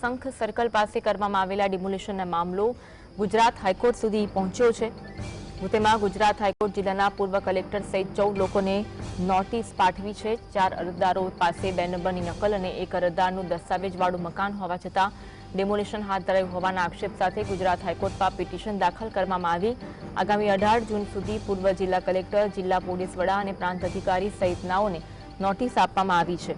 શંખ સર્કલ પાસે કરવામાં આવેલા ડિમોલિશનનો મામલો ગુજરાત હાઈકોર્ટ સુધી પહોંચ્યો છે. તેમાં ગુજરાત હાઈકોર્ટ જિલ્લાના પૂર્વ કલેક્ટર સહિત ચૌદ લોકોને નોટિસ પાઠવી છે. ચાર અરજદારો પાસે બે નંબરની નકલ અને એક અરજદારનું દસ્તાવેજવાળું મકાન હોવા છતાં ડેમોલિશન હાથ ધરાયું હોવાના આક્ષેપ સાથે ગુજરાત હાઈકોર્ટમાં પિટિશન દાખલ કરવામાં આવી. આગામી અઢાર જૂન સુધી પૂર્વ જિલ્લા કલેક્ટર, જિલ્લા પોલીસ વડા અને પ્રાંત અધિકારી સહિતનાઓને નોટિસ આપવામાં આવી છે.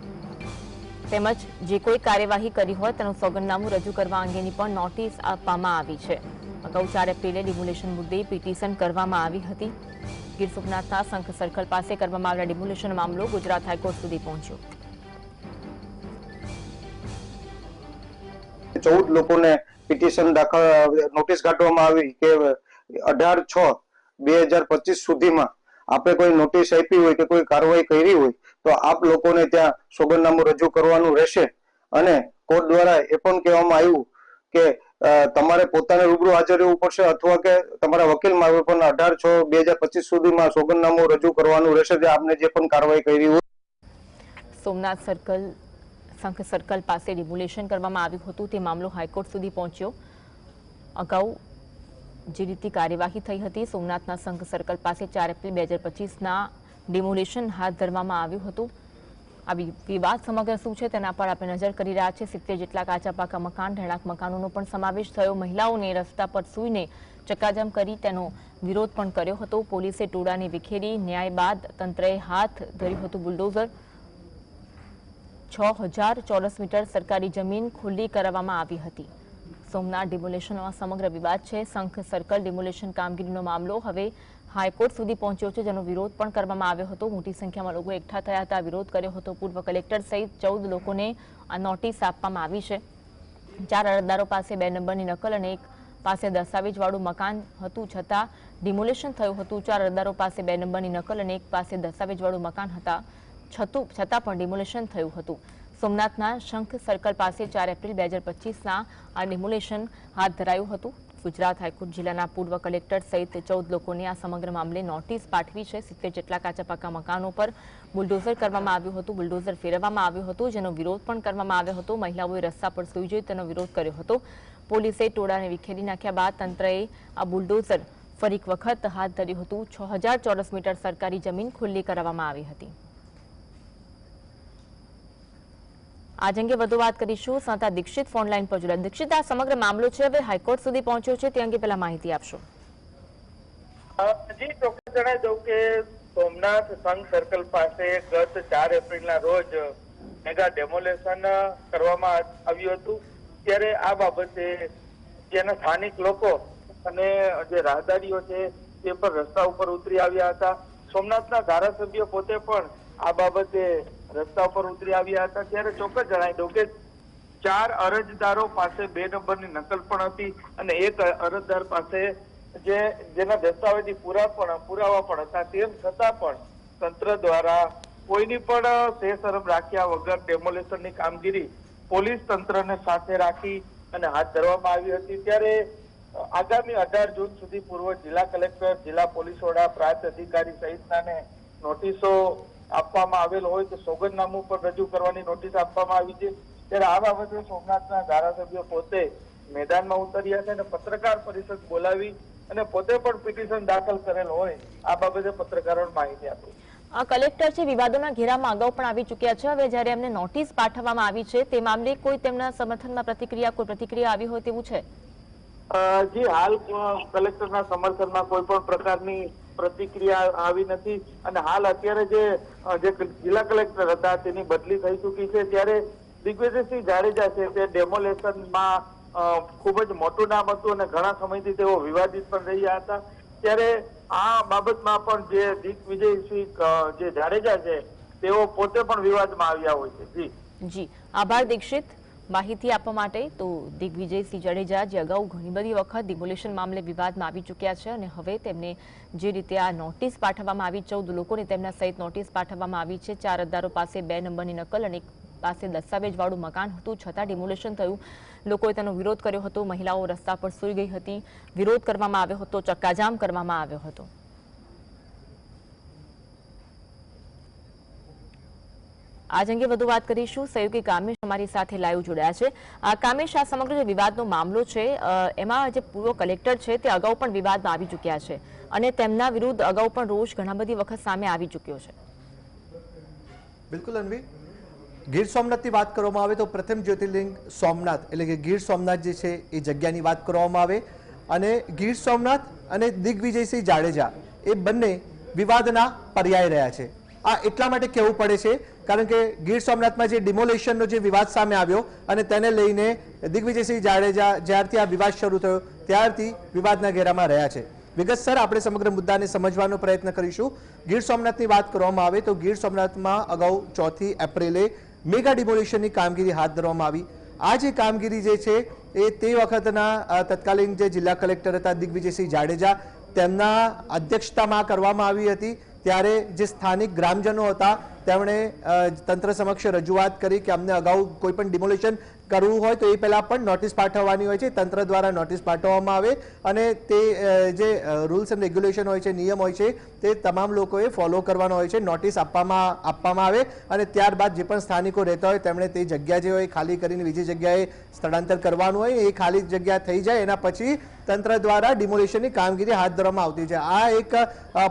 તેમજ જે કોઈ કાર્યવાહી કરી હોય તેનું સોગંદનામું રજૂ કરવા અંગેની પણ નોટિસ આપવામાં આવી છે. અગાઉ ચાર એપ્રિલે ડિમોલેશન મુદ્દે પિટિશન કરવામાં આવી હતી. ગીર સોમનાથના શંખ સર્કલ પાસે કરવામાં આવેલા ડિમોલેશન મામલો ગુજરાત હાઈકોર્ટ સુધી પહોંચ્યો. ચૌદ લોકોને પિટિશન દાખલ, નોટિસ કાઢવામાં આવી કે અઢાર છ બે હજાર પચીસ સુધીમાં આપણે કોઈ નોટિસ આપી હોય કે કોઈ કાર્યવાહી કરી હોય તો આપ લોકોને ત્યાં સોગંદનામું રજૂ કરવાનું રહેશે. અને કોર્ટ દ્વારા એ પણ કહેવામાં આવ્યું કે તમારે પોતાને રૂબરૂ હાજર રહેવું પડશે અથવા કે તમારા વકીલ મારફત પણ અઢાર છ બે હજાર પચીસ સુધીમાં સોગંદનામું રજૂ કરવાનું રહેશે, જે આપને જે પણ કાર્યવાહી કરી હોય. સોમનાથ સર્કલ, સંઘ સર્કલ પાસે ડિમોલેશન કરવામાં આવ્યું હતું, તે મામલો હાઈકોર્ટ સુધી પહોંચ્યો. અગાઉ જે રીતે કાર્યવાહી થઈ હતી, સોમનાથના સંઘ સર્કલ પાસે ચાર એપ્રિલ બે હજાર પચીસના ડિમોલેશન હાથ ધરવામાં આવ્યું હતું. આવી વિવાદ સમગ્ર શું છે તેના પર આપણે નજર કરી રહ્યા છે સિત્તેર જેટલા કાચા પાકા મકાન રહેણાંક મકાનોનો પણ સમાવેશ થયો. મહિલાઓને રસ્તા પર સૂઈને ચક્કાજામ કરી તેનો વિરોધ પણ કર્યો હતો. પોલીસે ટોળાને વિખેરી ન્યાય બાદ તંત્રએ હાથ ધર્યું હતું બુલડોઝર. છ હજાર ચોરસ મીટર સરકારી જમીન ખુલ્લી કરવામાં આવી હતી. સોમનાથ ડિમોલેશનમાં સમગ્ર વિવાદ છે. શંખ સર્કલ ડિમોલેશન કામગીરીનો મામલો હવે હાઈકોર્ટ સુધી પહોંચ્યો છે, જેનો વિરોધ પણ કરવામાં આવ્યો હતો. મોટી સંખ્યામાં લોકો એકઠા થયા હતા, વિરોધ કર્યો હતો. પૂર્વ કલેક્ટર સહિત ચૌદ લોકોને નોટિસ આપવામાં આવી છે. ચાર અરજદારો પાસે બે નંબરની નકલ અને એક પાસે દસ્તાવેજવાળું મકાન હતું, છતાં ડિમોલેશન થયું હતું. ચાર અરજદારો પાસે બે નંબરની નકલ અને એક પાસે દસ્તાવેજવાળું મકાન હતા, છતું, છતાં પણ ડિમોલેશન થયું હતું. સોમનાથના શંખ સર્કલ પાસે ચાર એપ્રિલ બે હજાર પચીસના આ ડિમોલેશન હાથ ધરાયું હતું. ગુજરાત હાઈકોર્ટ જિલ્લાના પૂર્વ કલેક્ટર સહિત ચૌદ લોકોને આ સમગ્ર મામલે નોટિસ પાઠવી છે. સિત્તેર જેટલા કાચા પાકા મકાનો પર બુલડોઝર કરવામાં આવ્યું હતું, બુલડોઝર ફેરવવામાં આવ્યું હતું, જેનો વિરોધ પણ કરવામાં આવ્યો હતો. મહિલાઓએ રસ્તા પર સૂઈ જઈ તેનો વિરોધ કર્યો હતો. પોલીસે ટોળાને વિખેરી નાખ્યા બાદ તંત્રએ આ બુલડોઝર ફરી વખત હાથ ધર્યું હતું. છ ચોરસ મીટર સરકારી જમીન ખુલ્લી કરાવવામાં આવી હતી. આજ અંગે વધુ વાત કરીશું. સંતા દીક્ષિત ફોન લાઈન પર જોડાયા. દીક્ષિત, આ સમગ્ર મામલો છે. હવે હાઈકોર્ટ સુધી પહોંચ્યો છે. તે અંગે પહેલા માહિતી આપશો. જી, ચોક્કસ જણાવી દઉં કે સોમનાથ સંઘ સર્કલ પાસે ગત ચાર એપ્રિલના રોજ મેગા ડેમોલેશન કરવામાં આવ્યું હતું. ત્યારે આ બાબતે જેના સ્થાનિક લોકો અને જે રાહદારીઓ છે, તે પણ રસ્તા ઉપર ઉતરી આવ્યા હતા. સોમનાથના ધારાસભ્ય પોતે પણ આ બાબતે રસ્તા ઉપર ઉતરી આવ્યા હતા ત્યારે ચોક્કસ જણાવી દઉં કે ચાર અરજદારો પાસે બે નંબરની નકલ પણ હતી અને એક અરજદાર પાસે જે જેના દસ્તાવેજી પૂરા પણ, પુરાવા પણ હતા. તેમ છતાં પણ તંત્ર દ્વારા કોઈની પણ સેસરમ રાખ્યા વગર ડેમોલેશનની કામગીરી પોલીસ તંત્રને સાથે રાખી અને હાથ ધરવામાં આવી હતી. ત્યારે આગામી અઢાર જૂન સુધી પૂર્વ જિલ્લા કલેક્ટર, જિલ્લા પોલીસ વડા, પ્રાંત અધિકારી સહિતનાને નોટિસો આપવામાં આવેલ હોય તો સોગંદનામું પણ રજૂ કરવાની નોટિસ આપવામાં આવી છે. ત્યારે આ બાબતે સોમનાથના ધારાસભ્ય પોતે મેદાનમાં ઉતર્યા છે અને પત્રકાર પરિષદ બોલાવી અને પોતે પણ પિટિશન દાખલ કરેલ હોય આ બાબતે પત્રકારોને માહિતી આપી. આ કલેક્ટર છે વિવાદોના ઘેરામાં અગાઉ પણ આવી ચૂક્યા છે. હવે જ્યારે એમને નોટિસ પાઠવવામાં આવી છે તે મામલે કોઈ તેમના સમર્થનમાં પ્રતિક્રિયા કોઈ પ્રતિક્રિયા આવી હોય તેવું છે? જી હાલ કલેક્ટરના સમર્થનમાં કોઈ પણ પ્રકારની પ્રતિક્રિયા આવી નથી. અને હાલ અત્યારે જે જે જિલ્લા કલેક્ટર હતા તેની બદલી થઈ ચૂકી છે. ત્યારે દિગ્વિજયસિંહ જાડેજા છે તે ડેમોલેશનમાં ખૂબ જ મોટું નામ હતું અને ઘણા સમયથી તેઓ વિવાદિત પણ રહ્યા હતા. ત્યારે આ બાબતમાં પણ જે દિગ્વિજયસિંહ જે જાડેજા છે, તેઓ પોતે પણ વિવાદમાં આવ્યા હોય છે. જી. જી. આભાર દીક્ષિત. માહિતી આપવા માટે તો દિગ્વિજયસિંહ જાડેજા જે અગાઉ ઘણી બધી વખત ડિમોલેશન મામલે વિવાદમાં આવી ચૂક્યા છે અને હવે તેમને જે રીતે આ નોટિસ પાઠવવામાં આવી, ચૌદ લોકોને તેમના સહિત નોટિસ પાઠવવામાં આવી છે. ચાર અરજદારો પાસે બે નંબરની નકલ અને પાસે દસ્તાવેજવાળું મકાન હતું. છતાં ડિમોલેશન થયું. લોકોએ તેનો વિરોધ કર્યો હતો. મહિલાઓ રસ્તા પર સૂઈ ગઈ હતી. વિરોધ કરવામાં આવ્યો હતો. ચક્કાજામ કરવામાં આવ્યો હતો. આજ અંગે વધુ વાત કરીશું. સહયોગી કામેશ અમારી સાથે લાઈવ જોડાયા છે. કામેશ, આ સમગ્ર જે વિવાદનો મામલો છે એમાં જે પૂર્વ કલેક્ટર છે તે અગાઉ પણ વિવાદમાં આવી ચૂક્યા છે અને તેમના વિરુદ્ધ અગાઉ પણ રોષ ઘણા બધી વખત સામે આવી ચૂક્યો છે. બિલકુલ, અનવી. ગીર સોમનાથની વાત કરવામાં આવે તો પ્રથમ જ્યોતિર્લિંગ સોમનાથ, એટલે કે ગીર સોમનાથ જે છે એ જગ્યાની વાત કરવામાં આવે અને ગીર સોમનાથ અને દિગ્વિજયસિંહ જાડેજા એ બંને વિવાદના પર્યાય રહ્યા છે. આ એટલા માટે કહેવું પડે છે કારણ કે ગીર સોમનાથમાં જે ડિમોલેશનનો જે વિવાદ સામે આવ્યો અને તેને લઈને દિગ્વિજયસિંહ જાડેજા જ્યારથી આ વિવાદ શરૂ થયો, ત્યારથી વિવાદના ઘેરામાં રહ્યા છે. વિગતસર આપણે સમગ્ર મુદ્દાને સમજવાનો પ્રયત્ન કરીશું. ગીર સોમનાથની વાત કરવામાં આવે તો ગીર સોમનાથમાં અગાઉ ચોથી એપ્રિલે મેગા ડિમોલેશનની કામગીરી હાથ ધરવામાં આવી. આ જે કામગીરી જે છે, એ તે વખતના તત્કાલીન જે જિલ્લા કલેક્ટર હતા દિગ્વિજયસિંહ જાડેજા, તેમના અધ્યક્ષતામાં કરવામાં આવી હતી. ત્યારે જે સ્થાનિક ગ્રામજનો હતા, તેમણે તંત્ર સમક્ષ રજૂઆત કરી કે અમને અગાઉ કોઈ પણ ડિમોલિશન કરવું હોય તો એ પહેલાં પણ નોટિસ પાઠવવાની હોય છે, તંત્ર દ્વારા નોટિસ પાઠવવામાં આવે અને તે જે રૂલ્સ એન્ડ રેગ્યુલેશન હોય છે, નિયમ હોય છે તે તમામ લોકોએ ફોલો કરવાનો હોય છે નોટિસ આપવામાં આપવામાં આવે અને ત્યારબાદ જે પણ સ્થાનિકો રહેતા હોય તેમણે તે જગ્યા જે હોય ખાલી કરીને બીજી જગ્યાએ સ્થળાંતર કરવાનું હોય, એ ખાલી જગ્યા થઈ જાય. એના પછી તંત્ર દ્વારા ડિમોલિશનની કામગીરી હાથ ધરવામાં આવતી છે. આ એક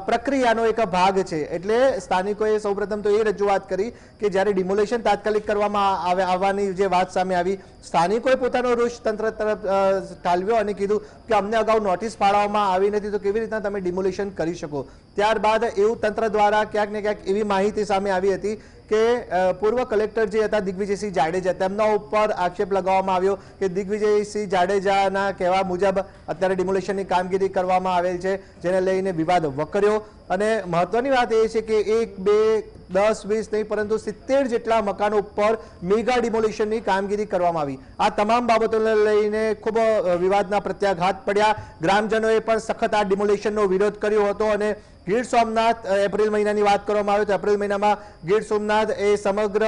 પ્રક્રિયાનો એક ભાગ છે. એટલે સ્થાનિકોએ સૌપ્રથમ તો એ રજૂઆત કરી કે જ્યારે ડિમોલેશન તાત્કાલિક કરવામાં આવે, આવવાની જે વાત સામે આવી, સ્થાનિકોએ પોતાનો રોષ તંત્ર તરફ ટાળવ્યો અને કીધું કે અમને અગાઉ નોટિસ પાડવામાં આવી નથી, તો કેવી રીતના તમે ડિમોલિશન કરી શકો? ત્યારબાદ એવું તંત્ર દ્વારા ક્યાંક ને ક્યાંક એવી માહિતી સામે આવી હતી કે પૂર્વ કલેક્ટર જે હતા દિગ્વિજયસિંહ જાડેજા, તેમના ઉપર આક્ષેપ લગાવવામાં આવ્યો કે દિગ્વિજયસિંહ જાડેજાના કહેવા મુજબ અત્યારે ડિમોલેશનની કામગીરી કરવામાં આવેલ છે, જેને લઈને વિવાદ વકર્યો. અને મહત્વની વાત એ છે કે એક, બે, દસ, વીસ નહીં, પરંતુ સિત્તેર જેટલા મકાનો ઉપર મેગા ડિમોલિશનની કામગીરી કરવામાં આવી. આ તમામ બાબતોને લઈને ખૂબ વિવાદના પ્રત્યાઘાત પડ્યા. ગ્રામજનોએ પણ સખત આ ડિમોલિશનનો વિરોધ કર્યો હતો અને ગીર સોમનાથ એપ્રિલ મહિનાની વાત કરવામાં આવે તો એપ્રિલ મહિનામાં ગીર સોમનાથ એ સમગ્ર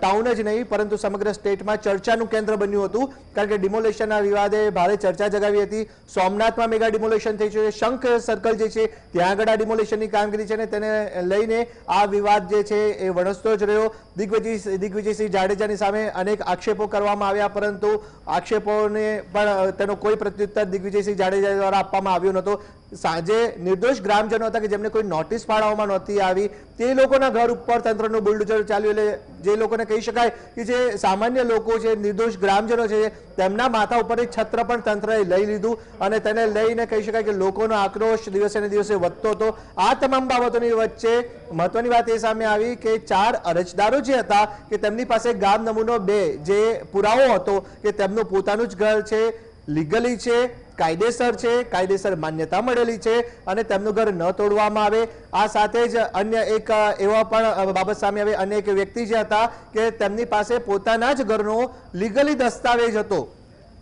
ટાઉન જ નહીં, પરંતુ સમગ્ર સ્ટેટમાં ચર્ચાનું કેન્દ્ર બન્યું હતું. કારણ કે ડિમોલેશનના વિવાદે ભારે ચર્ચા જગાવી હતી. સોમનાથમાં મેગા ડિમોલેશન થઈ છે. શંખ સર્કલ જે છે, ત્યાં આગળ આ ડિમોલેશનની કામગીરી છે ને તેને લઈને આ વિવાદ જે છે એ વણસતો જ રહ્યો. દિગ્વિજય દિગ્વિજયસિંહ જાડેજાની સામે અનેક આક્ષેપો કરવામાં આવ્યા, પરંતુ આક્ષેપોને પણ તેનો કોઈ પ્રત્યુત્તર દિગ્વિજયસિંહ જાડેજા દ્વારા આપવામાં આવ્યો નહોતો. સાંજે નિર્દોષ ગ્રામજનો હતા કે જેમને કોઈ નોટિસ પાડવામાં નહોતી આવી, તે લોકોના ઘર ઉપર તંત્રનું બુલડોઝર ચાલ્યું એટલે જે લોકોને કહી શકાય કે જે સામાન્ય લોકો છે, નિર્દોષ ગ્રામજનો છે, તેમના માથા ઉપર એક છત્ર પણ તંત્રએ લઈ લીધું અને તેને લઈને કહી શકાય કે લોકોનો આક્રોશ દિવસે ને દિવસે વધતો હતો. આ તમામ બાબતોની વચ્ચે મહત્વની વાત એ સામે આવી કે ચાર અરજદારો જે હતા કે તેમની પાસે ગામ નમૂનો બે જે પુરાવો હતો કે તેમનું પોતાનું જ ઘર છે લીગલી છે, કાયદેસર છે, કાયદેસર માન્યતા મળેલી છે અને તેમનું ઘર ન તોડવામાં આવે. આ સાથે જ અન્ય એક એવા પણ બાબત સામે આવે. અન્ય એક વ્યક્તિ જે હતા કે તેમની પાસે પોતાના જ ઘરનો લીગલી દસ્તાવેજ હતો.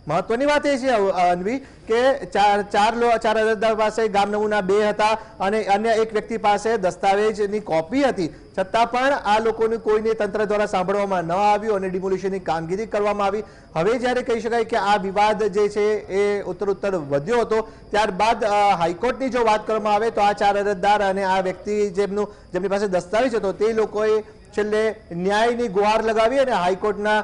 મહત્વની વાત એ છે અનવી, કે ચાર ચાર લો, ચાર અરજદાર પાસે ગામ નમૂના બે હતા અને અન્ય એક વ્યક્તિ પાસે દસ્તાવેજની કોપી હતી. છતાં પણ આ લોકોની કોઈને તંત્ર દ્વારા સાંભળવામાં ન આવ્યું અને ડિમોલિશનની કામગીરી કરવામાં આવી. હવે જ્યારે કહી શકાય કે આ વિવાદ જે છે એ ઉત્તર ઉત્તર વધ્યો હતો, ત્યારબાદ હાઈકોર્ટની જો વાત કરવામાં આવે તો આ ચાર અરજદાર અને આ વ્યક્તિ જેમનું, જેમની પાસે દસ્તાવેજ હતો, તે લોકોએ છેલ્લે ન્યાયની ગુહાર લગાવી અને હાઈકોર્ટના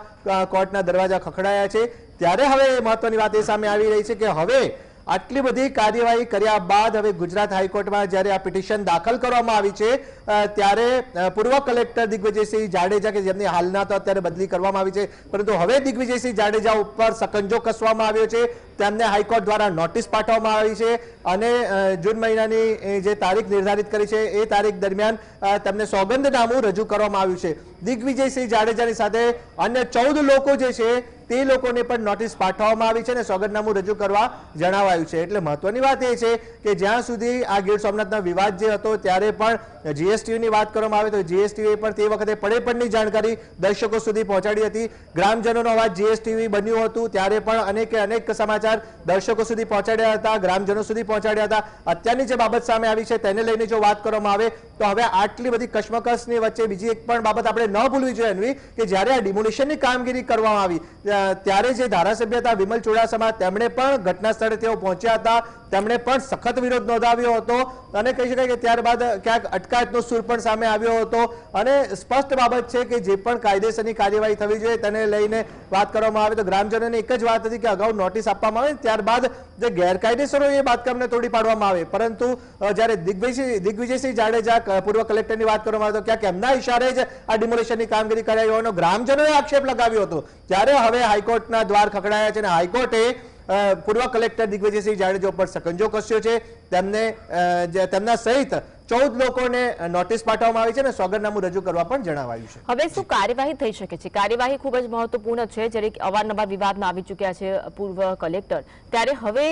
કોર્ટના દરવાજા ખખડાયા છે. ત્યારે હવે મહત્વની વાત એ સામે આવી રહી છે કે હવે આટલી બધી કાર્યવાહી કર્યા બાદ હવે ગુજરાત હાઈકોર્ટમાં જ્યારે આ પિટિશન દાખલ કરવામાં આવી છે ત્યારે પૂર્વ કલેક્ટર દિગ્વિજયસિંહ જાડેજા કે જેમની હાલના તો અત્યારે બદલી કરવામાં આવી છે, પરંતુ હવે દિગ્વિજયસિંહ જાડેજા ઉપર સકંજો કસવામાં આવ્યો છે, તેમને હાઈકોર્ટ દ્વારા નોટિસ પાઠવવામાં આવી છે અને જૂન મહિનાની જે તારીખ નિર્ધારિત કરી છે, એ તારીખ દરમિયાન તેમને સોગંદનામું રજૂ કરવામાં આવ્યું છે. દિગ્વિજયસિંહ જાડેજાની સાથે અન્ય ચૌદ લોકો જે છે તે લોકોને પણ નોટિસ પાઠવવામાં આવી છે અને સોગંદનામું રજૂ કરવા જણાવાયું છે. એટલે મહત્વની વાત એ છે કે જ્યાં સુધી આ ગીર સોમનાથના વિવાદ જે હતો, ત્યારે પણ જીએસટીની વાત કરવામાં આવે તો જીએસટીવી પણ તે વખતે પડેપણની જાણકારી દર્શકો સુધી પહોંચાડી હતી. ગ્રામજનોનો અવાજ જીએસટીવી બન્યું હતું ત્યારે પણ અનેકે અનેક સમાચાર દર્શકો સુધી પહોંચાડ્યા હતા, ગ્રામજનો સુધી પહોંચાડ્યા હતા. અત્યારની જે બાબત સામે આવી છે તેને લઈને જો વાત કરવામાં આવે તો હવે આટલી બધી કશ્મકશની વચ્ચે બીજી એક પણ બાબત આપણે ન ભૂલવી જોઈએ અન્વી કે જ્યારે આ ડિમોલિશનની કામગીરી કરવામાં આવી ત્યારે જે ધારાસભ્ય હતા વિમલ ચુડાસમા, તેમણે પણ ઘટના સ્થળે તેઓ પહોંચ્યા હતા. તેમણે પણ સખત વિરોધ નોંધાવ્યો હતો અને કહી શકાય કે ત્યારબાદ ક્યાંક અટકાયતનો સૂર પણ સામે આવ્યો હતો અને સ્પષ્ટ બાબત છે કે જે પણ કાયદેસરની કાર્યવાહી થવી જોઈએ તેને લઈને વાત કરવામાં આવે તો ગ્રામજનોને એક જ વાત હતી કે અગાઉ નોટિસ આપવામાં આવે ત્યારબાદ જે ગેરકાયદેસર એ બાંધકામને તોડી પાડવામાં આવે. પરંતુ જ્યારે દિગ્વિજય, દિગ્વિજયસિંહ જાડેજા પૂર્વ કલેક્ટરની વાત કરવામાં આવે તો ક્યાંક એમના ઇશારે જ આ ડિમોલિશનની કામગીરી કરાવી હોવાનો ગ્રામજનોએ આક્ષેપ લગાવ્યો હતો. ત્યારે હવે હાઈકોર્ટના દ્વાર ખખડાયા છે અને હાઈકોર્ટે પૂર્વ કલેક્ટર દિગ્વિજયસિંહ જાડેજા ઉપર સકંજો કસ્યો છે. તેમને તેમના સહિત ચૌદ લોકોને નોટિસ પાઠવવામાં આવી છે અને સોગંદનામું રજૂ કરવા પણ જણાવાયું છે. હવે શું કાર્યવાહી થઈ શકે છે? કાર્યવાહી ખૂબ જ મહત્વપૂર્ણ છે. જ્યારે અવારનવાર વિવાદમાં આવી ચૂક્યા છે પૂર્વ કલેક્ટર. ત્યારે હવે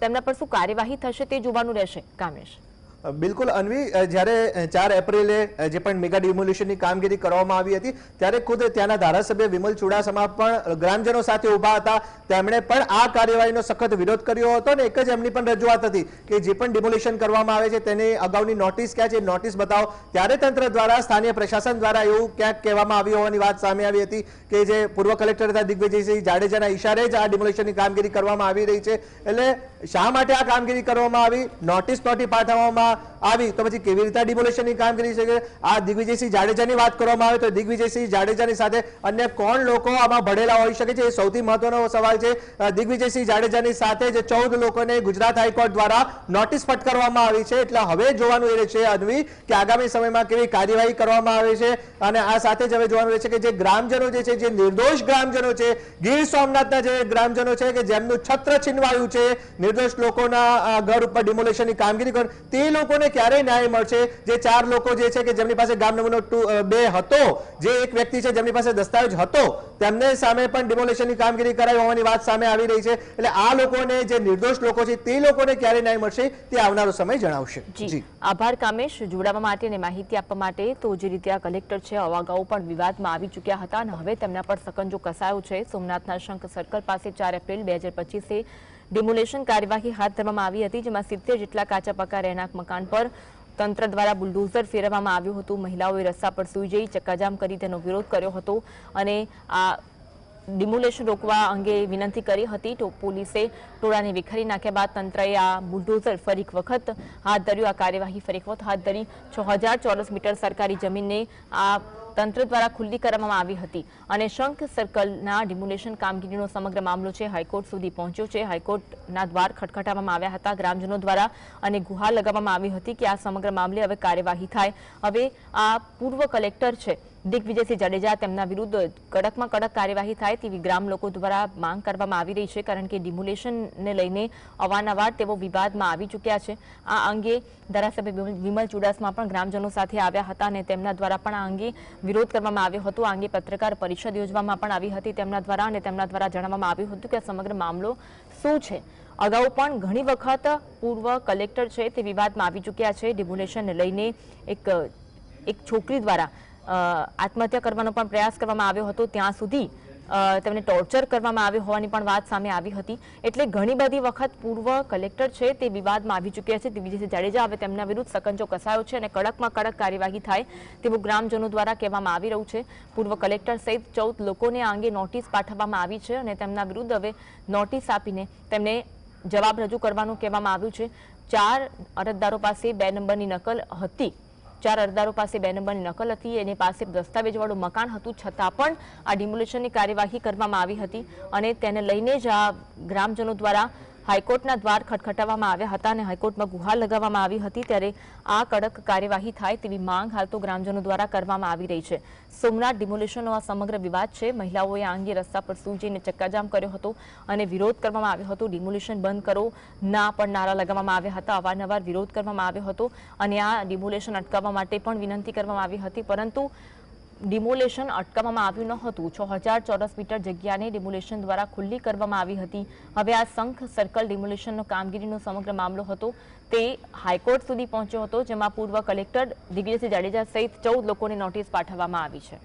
તેમના પર શું કાર્યવાહી થશે તે જોવાનું રહેશે? કામેશ. બિલકુલ, અન્વી જ્યારે ચાર એપ્રિલે જે પણ મેગા ડિમોલ્યુશનની કામગીરી કરવામાં આવી હતી, ત્યારે ખુદ ત્યાંના ધારાસભ્ય વિમલ ચુડાસમા પણ ગ્રામજનો સાથે ઊભા હતા. તેમણે પણ આ કાર્યવાહીનો સખત વિરોધ કર્યો હતો અને એક જ એમની પણ રજૂઆત હતી કે જે પણ ડિમોલ્યુશન કરવામાં આવે છે તેની અગાઉની નોટિસ ક્યાં છે નોટિસ બતાવો. ત્યારે તંત્ર દ્વારા, સ્થાનિય પ્રશાસન દ્વારા એવું ક્યાંક કહેવામાં આવ્યું હોવાની વાત સામે આવી હતી કે જે પૂર્વ કલેક્ટર હતા દિગ્વિજયસિંહ જાડેજાના ઇશારે જ આ ડિમોલ્યુશનની કામગીરી કરવામાં આવી રહી છે. એટલે શા માટે આ કામગીરી કરવામાં આવી? નોટિસ નોટી પાઠવવામાં આવી. તો પછી કેવી રીતે ડિમોલેશનની કામગીરી છે આ દિગ્વિજયસિંહ જાડેજાની વાત કરવામાં આવે તો દિગ્વિજયસિંહ જાડેજાની સાથે અન્ય કોણ લોકો આમાં ભળેલા હોઈ શકે છે? એ સૌથી મહત્વનો સવાલ છે. દિગ્વિજયસિંહ જાડેજાની સાથે જે ચૌદ લોકોને ગુજરાત હાઈકોર્ટ દ્વારા નોટિસ ફટકારવામાં આવી છે. એટલે હવે જોવાનું એ રહેશે અન્વી કે આગામી સમયમાં કેવી કાર્યવાહી કરવામાં આવે છે. અને આ સાથે જ હવે જોવાનું રહેશે કે જે ગ્રામજનો જે છે, જે નિર્દોષ ગ્રામજનો છે, ગીર સોમનાથના જે ગ્રામજનો છે કે જેમનું છત્ર છીનવાયું છે, નિર્દોષ લોકોના ઘર ઉપર ડિમોલેશનની કામગીરી કર તે લોકોને ક્યારે ન્યાય મળશે? જે ચાર લોકો જે છે કે જેમની પાસે ગામ નમૂનો બે હતો જે એક વ્યક્તિ છે જેમની પાસે દસ્તાવેજ હતો તેમને સામે પણ ડિમોલેશનની કામગીરી કરાઈ હોવાની વાત સામે આવી રહી છે. એટલે આ લોકોને જે નિર્દોષ લોકો છે તે લોકોને ક્યારે ન્યાય મળશે? તે આવનારો સમય જણાવશે. જી. આભાર કામેશ. જોડાવા માટે અને માહિતી આપવા માટે તો જે રીતે આ કલેક્ટર છે અવાગાઉ પણ વિવાદમાં આવી ચૂક્યા હતા અને હવે તેમના પર સકંજો કસાયો છે. સોમનાથના શંખ સર્કલ પાસે ચાર એપ્રિલ બે હજાર પચીસે ડિમોલેશન કાર્યવાહી હાથ ધરવામાં આવી હતી, જેમાં સિત્તેર જેટલા કાચા પાકા રહેણાંક મકાન પર તંત્ર દ્વારા બુલડોઝર ફેરવવામાં આવ્યું હતું. મહિલાઓએ રસ્તા પર સૂઈ જઈ ચક્કાજામ કરી તેનો વિરોધ કર્યો હતો અને આ ડિમોલેશન રોકવા અંગે વિનંતી કરી હતી તો પોલીસે ટોળાને વિખેરી નાખ્યા બાદ તંત્રએ આ બુલડોઝર ફરી વખત હાથ ધર્યું. આ કાર્યવાહી ફરી વખત હાથ ધરી છ ચોરસ મીટર સરકારી જમીનને આ તંત્ર દ્વારા ખુલ્લી કરવામાં આવી હતી. અને શંખ સર્કલના ડિમોલેશન કામગીરીનો સમગ્ર મામલો છે હાઈકોર્ટ સુધી પહોંચ્યો છે. હાઈકોર્ટના દ્વાર ખટખટાવવામાં આવ્યા હતા. ગ્રામજનો દ્વારા અને ગુહાર લગાવવામાં આવી હતી કે આ સમગ્ર મામલે હવે કાર્યવાહી થાય. હવે આ પૂર્વ કલેક્ટર છે. દિગ્વિજયસિંહ જાડેજા તેમના વિરુદ્ધ કડકમાં કડક કાર્યવાહી થાય તેવી ગ્રામ લોકો દ્વારા માંગ કરવામાં આવી રહી છે, કારણ કે ડિમોલેશનને લઈને અવારનવાર તેઓ વિવાદમાં આવી ચૂક્યા છે. આ અંગે ધારાસભ્ય વિમલ- ચુડાસમા પણ ગ્રામજનો સાથે આવ્યા હતા અને તેમના દ્વારા પણ આ અંગે વિરોધ કરવામાં આવ્યો હતો. આ અંગે પત્રકાર પરિષદ યોજવામાં પણ આવી હતી તેમના દ્વારા અને તેમના દ્વારા જણાવવામાં આવ્યું હતું કે સમગ્ર મામલો શું છે? અગાઉ પણ ઘણી વખત પૂર્વ કલેક્ટર છે તે વિવાદમાં આવી ચૂક્યા છે. ડિમોલેશનને લઈને એક એક છોકરી દ્વારા આત્મહત્યા કરવાનો પણ પ્રયાસ કરવામાં આવ્યો હતો. ત્યાં સુધી તેમને ટોર્ચર કરવામાં આવ્યો હોવાની પણ વાત સામે આવી હતી. એટલે ઘણી બધી વખત પૂર્વ કલેક્ટર છે તે વિવાદમાં આવી ચૂક્યા છે. દિગ્વિજયસિંહ જાડેજા હવે તેમના વિરુદ્ધ સકંજો કસાયો છે અને કડકમાં કડક કાર્યવાહી થાય તેવું ગ્રામજનો દ્વારા કહેવામાં આવી રહ્યું છે. પૂર્વ કલેક્ટર સહિત ચૌદ લોકોને આ અંગે નોટિસ પાઠવવામાં આવી છે અને તેમના વિરુદ્ધ હવે નોટિસ આપીને તેમને જવાબ રજૂ કરવાનું કહેવામાં આવ્યું છે. ચાર અરજદારો પાસે બે નંબરની નકલ હતી. ચાર અરજદારો પાસે બે નંબરની નકલ હતી. એની પાસે દસ્તાવેજવાળું મકાન હતું, છતાં પણ આ ડિમોલેશનની કાર્યવાહી કરવામાં આવી હતી અને તેને લઈને જ આ ગ્રામજનો દ્વારા હાઈકોર્ટના દ્વાર ખટખટાવવામાં આવ્યા હતા અને હાઈકોર્ટમાં ગુહાર લગાવવામાં આવી હતી ત્યારે આ કડક કાર્યવાહી થાય તેવી માંગ હાલ તો ગ્રામજનો દ્વારા કરવામાં આવી રહી છે. સોમનાથ ડિમોલેશનનો આ સમગ્ર વિવાદ છે. મહિલાઓએ આ અંગે રસ્તા પર સૂજીને ચક્કાજામ કર્યો હતો અને વિરોધ કરવામાં આવ્યો હતો. ડિમોલેશન બંધ કરો, ના પણ નારા લગાવવામાં આવ્યા હતા. અવારનવાર વિરોધ કરવામાં આવ્યો હતો અને આ ડિમોલેશન અટકાવવા માટે પણ વિનંતી કરવામાં આવી હતી. પરંતુ ડિમોલેશન અટકાવવામાં આવ્યું ન હતું છ હજાર ચોરસ મીટર જગ્યાને ડિમોલેશન દ્વારા ખુલ્લી કરવામાં આવી હતી. હવે આ શંખ સર્કલ ડિમોલેશનનો કામગીરીનો સમગ્ર મામલો હતો. તે હાઈકોર્ટ સુધી પહોંચ્યો હતો, જેમાં પૂર્વ કલેક્ટર દિગ્વિજયસિંહ જાડેજા સહિત ચૌદ લોકોને નોટિસ પાઠવવામાં આવી છે.